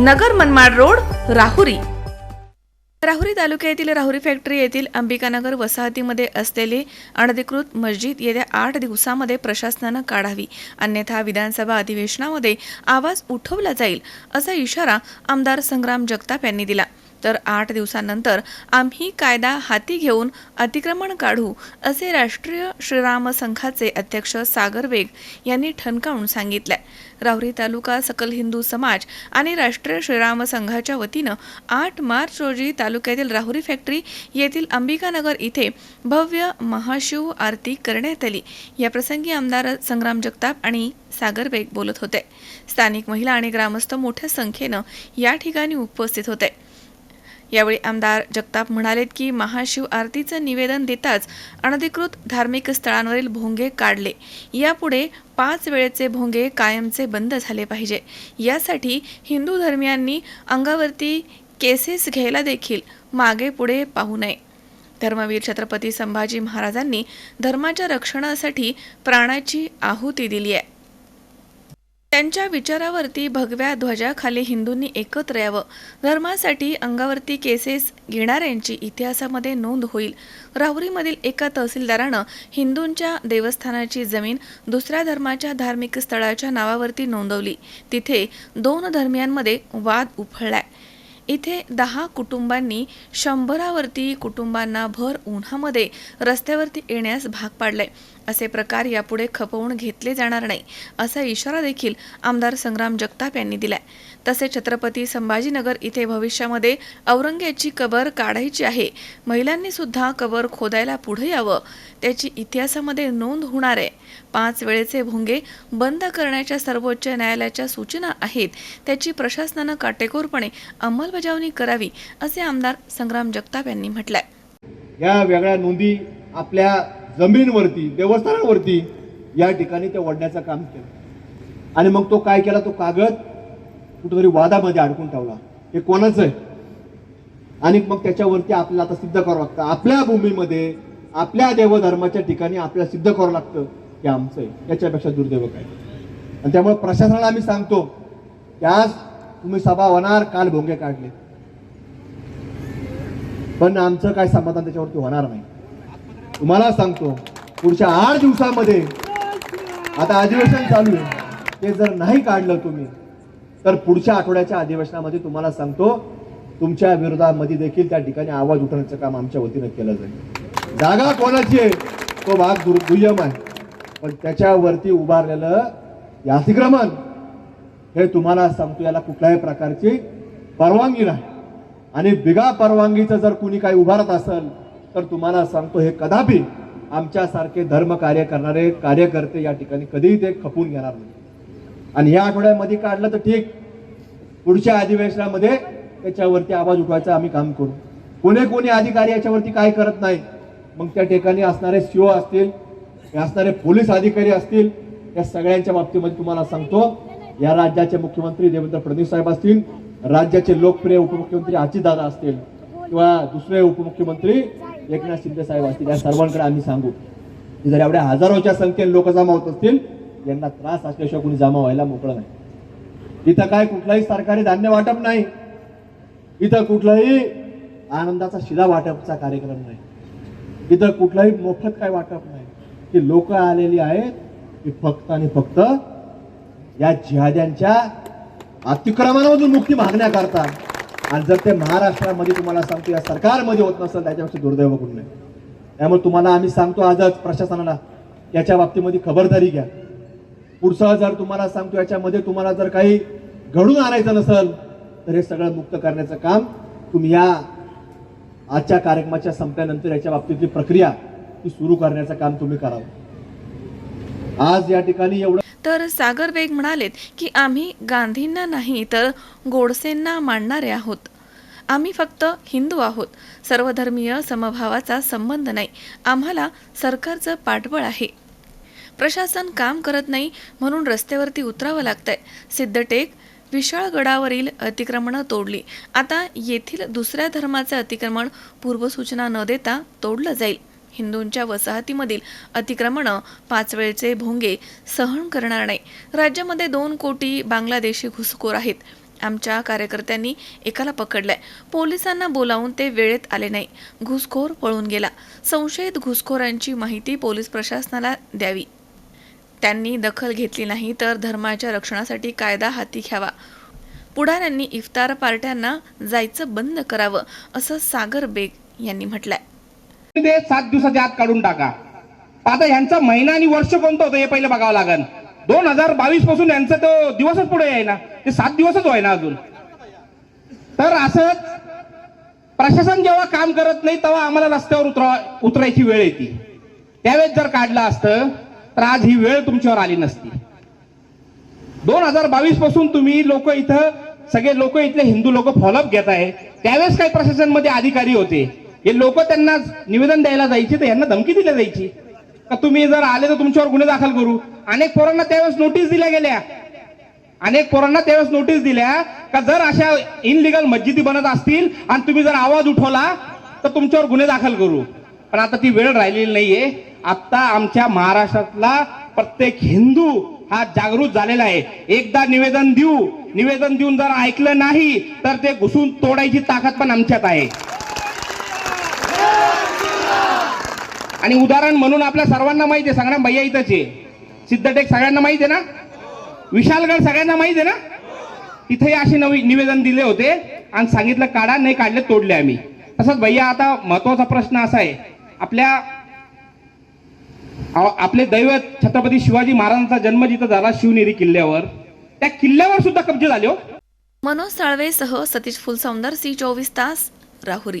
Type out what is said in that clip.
नगर Manmad road Rahuri. Rahuri तालुक्यातील Rahuri factory येथील अंबिकानगर वसाहतीमध्ये असलेली अनधिकृत मस्जिद येत्या आठ दिवसामध्ये प्रशासनानं काढावी. अन्यथा विधानसभा अधिवेशनामध्ये आवाज उठवला जाईल असा इशारा आमदार संग्राम जगताप यांनी दिला. तर आठ दिवसानंतर आम्ही कायदा हाती घेऊन अतिक्रमण काढू असे राष्ट्रीय श्रीराम संघाचे अध्यक्ष सागर बेग यांनी ठणकावून सांगितले. राहुरी तालुका सकल हिंदू समाज आणि राष्ट्रीय श्रीराम संघाच्या वतीनं आठ मार्च रोजी तालुक्यातील राहुरी फॅक्टरी येथील अंबिकानगर इथे भव्य महाशिव आरती करण्यात आली. या प्रसंगी आमदार संग्राम जगताप आणि सागर बेग बोलत होते. स्थानिक महिला आणि ग्रामस्थ मोठ्या संख्येनं या ठिकाणी उपस्थित होते. यावेळी आमदार जगताप म्हणालेत की महाशिव आरतीचं निवेदन देताच अनधिकृत धार्मिक स्थळांवरील भोंगे काढले. यापुढे पाच वेळेचे भोंगे कायमचे बंद झाले पाहिजे. यासाठी हिंदू धर्मियांनी अंगावरती केसेस घ्यायला देखील मागे पुढे पाहू नये. धर्मवीर छत्रपती संभाजी महाराजांनी धर्माच्या रक्षणासाठी प्राणाची आहुती दिली आहे. त्यांच्या विचारावरती भगव्या ध्वजाखाली हिंदूंनी एकत्र यावं. धर्मासाठी अंगावरती केसेस घेणाऱ्यांची इतिहासामध्ये नोंद होईल. राहुरीमधील एका तहसीलदारानं हिंदूंच्या देवस्थानाची जमीन दुसऱ्या धर्माच्या धार्मिक स्थळाच्या नावावरती नोंदवली. तिथे दोन धर्मियांमध्ये वाद उफळलाय. इथे दहा कुटुंबांनी शंभरावरती कुटुंबांना भर उन्हामध्ये रस्त्यावरती येण्यास भाग पाडलाय. असे प्रकार यापुढे खपवून घेतले जाणार नाही असा इशारा देखील आमदार संग्राम जगताप यांनी दिलाय. तसेच छत्रपती संभाजीनगर इथे भविष्यामध्ये औरंग्याची कबर काढायची आहे. महिलांनी सुद्धा कबर खोदायला पुढे यावं त्याची इतिहासामध्ये नोंद होणार आहे. पाच वेळेचे भोंगे बंद करण्याच्या सर्वोच्च न्यायालयाच्या सूचना आहेत त्याची प्रशासनानं काटेकोरपणे अंमलबजावणी करावी असे आमदार संग्राम जगताप यांनी म्हटलंय. या वेगळ्या नोंदी आपल्या जमिनीवरती देवस्थानावरती या ठिकाणी ते ओढण्याचं काम केलं. आणि मग तो काय केला? तो कागद कुठेतरी वादामध्ये अडकून ठेवला. हे कोणाचं आहे? आणि मग त्याच्यावरती आपल्याला आता सिद्ध करावं लागतं. आपल्या भूमीमध्ये आपल्या देवधर्माच्या ठिकाणी आपल्याला सिद्ध करावं लागतं हे आमचं आहे. याच्यापेक्षा दुर्दैव काय आणि त्यामुळे प्रशासनाला आम्ही सांगतो की आज तुम्ही सभा होणार काल भोंगे काढले. पण आमचं काय समाधान त्याच्यावरती होणार नाही. तुम्हाला सांगतो पुढच्या आठ दिवसामध्ये आता अधिवेशन चालू आहे. ते जर नाही काढलं तुम्ही तर पुढच्या आठवड्याच्या अधिवेशनामध्ये तुम्हाला सांगतो तुमच्या विरोधामध्ये देखील त्या ठिकाणी आवाज उठवण्याचं काम आमच्या वतीनं केलं जाईल. जागा कोणाची आहे? तो भाग दुय्यम आहे. पण त्याच्यावरती उभारलेलं हे अतिक्रमण हे तुम्हाला सांगतो याला कुठल्याही प्रकारची परवानगी नाही. आणि बिगा परवानगीचं जर कुणी काही उभारत असेल तर तुम्हाला सांगतो हे कदापि आमच्यासारखे धर्मकार्य करणारे कार्यकर्ते या ठिकाणी कधीही ते खपून घेणार नाही. आणि या आठवड्यामध्ये काढलं तर ठीक पुढच्या अधिवेशनामध्ये त्याच्यावरती आवाज उठवायचा आम्ही काम करू. कोणी कोणी अधिकारी याच्यावरती काय करत नाही. मग त्या ठिकाणी असणारे सीओ असतील हे असणारे पोलीस अधिकारी असतील या सगळ्यांच्या बाबतीमध्ये तुम्हाला सांगतो या राज्याचे मुख्यमंत्री देवेंद्र फडणवीस साहेब असतील राज्याचे लोकप्रिय उपमुख्यमंत्री अजितदादा असतील किंवा दुसरे उपमुख्यमंत्री एकनाथ शिंदे साहेब असतील या सर्वांकडे आम्ही सांगू. की जर एवढ्या हजारोच्या संख्येने लोक जमा होत असतील यांना त्रास असल्याशिवाय कुणी जमा व्हायला मोकळं नाही. इथं काय कुठलाही सरकारी धान्य वाटप नाही. इथं कुठलाही आनंदाचा शिला वाटपचा कार्यक्रम नाही. इथं कुठलाही मोफत काय वाटप नाही. की लोक आलेली आहेत की फक्त आणि फक्त या जिहाद्यांच्या अतिक्रमणामधून मुक्ती मागण्याकरता आणि जर ते महाराष्ट्रामध्ये तुम्हाला सांगतो या सरकारमध्ये होत नसेल त्याच्यापेक्षा दुर्दैव कुठलं नाही त्यामुळे तुम्हाला आम्ही सांगतो आजच प्रशासनाला याच्या बाबतीमध्ये खबरदारी घ्या. पुढचं जर तुम्हाला सांगतो याच्यामध्ये तुम्हाला जर काही घडून आणायचं नसेल तर हे सगळं मुक्त करण्याचं काम तुम्ही या आजच्या कार्यक्रमाच्या संपल्यानंतर याच्या बाबतीतली प्रक्रिया ती सुरू करण्याचं काम तुम्ही करावं. आज या ठिकाणी एवढं तर सागर बेग म्हणालेत की आम्ही गांधींना नाही तर गोडसेंना मांडणारे आहोत. आम्ही फक्त हिंदू आहोत. सर्वधर्मीय समभावाचा संबंध नाही. आम्हाला सरकारचं पाठबळ आहे. प्रशासन काम करत नाही म्हणून रस्त्यावरती उतरावं लागतंय. सिद्धटेक विशाळगडावरील अतिक्रमणं तोडली. आता येथील दुसऱ्या धर्माचे अतिक्रमण पूर्वसूचना न देता तोडलं जाईल. हिंदूंच्या वसाहतीमधील अतिक्रमणं पाच वेळचे भोंगे सहन करणार नाही. राज्यामध्ये दोन कोटी बांगलादेशी घुसखोर आहेत. आमच्या कार्यकर्त्यांनी एकाला पकडलंय. पोलिसांना बोलावून ते वेळेत आले नाही. घुसखोर पळून गेला. संशयित घुसखोरांची माहिती पोलीस प्रशासनाला द्यावी. त्यांनी दखल घेतली नाही तर धर्माच्या रक्षणासाठी कायदा हाती घ्यावा. पुढाऱ्यांनी इफ्तार पार्ट्यांना जायचं बंद करावं असं सागर बेग यांनी म्हटलंय. ते सात दिवसाच्या आत काढून टाका. आता ह्यांचा महिना आणि वर्ष कोणतं होतं हे पहिले बघावं लागेल दोन हजार बावीसपासून यांचा तो दिवसच पुढे आहे ना. ते सात दिवसच होय ना अजून. तर असंच प्रशासन जेव्हा काम करत नाही तेव्हा आम्हाला रस्त्यावर उतरा उतरायची वेळ येते. त्यावेळेस जर काढलं असतं तर आज ही वेळ तुमच्यावर आली नसती. दोन हजार बावीसपासून तुम्ही लोक इथं सगळे लोक इथले हिंदू लोक फॉलोअप घेत आहे. त्यावेळेस काही प्रशासनमध्ये अधिकारी होते. हे लोक त्यांना निवेदन द्यायला जायचे तर यांना धमकी दिल्या जायची. का तुम्ही जर आले तर तुमच्यावर गुन्हे दाखल करू. अनेक पोरांना त्यावेळेस नोटीस दिल्या गेल्या. अनेक पोरांना त्यावेळेस नोटीस दिल्या का जर अशा इनलिगल मस्जिदी बनत असतील आणि तुम्ही जर आवाज उठवला तर तुमच्यावर गुन्हे दाखल करू. पण आता ती वेळ राहिलेली नाहीये. आता आमच्या महाराष्ट्रातला प्रत्येक हिंदू हा जागृत झालेला आहे. एकदा निवेदन देऊ. निवेदन देऊन जर ऐकलं नाही तर ते घुसून तोडायची ताकद पण आमच्यात आहे. आणि उदाहरण म्हणून आपल्या सर्वांना माहिती आहे सगळ्यांना भैया इथंच. आहे सिद्धटेक सगळ्यांना माहिती आहे ना? विशालगड सगळ्यांना माहिती आहे ना? तिथे असे नवी निवेदन दिले होते आणि सांगितलं काढा नाही काढले तोडले आम्ही. तसंच भैया आता महत्त्वाचा प्रश्न असा आहे आपल्या आपले दैवत छत्रपती शिवाजी महाराजांचा जन्म जिथं झाला शिवनेरी किल्ल्यावर त्या किल्ल्यावर सुद्धा कब्जे झाले हो. मनोज साळवेसह सतीश फुलसौंदर सी चोवीस तास राहुरी.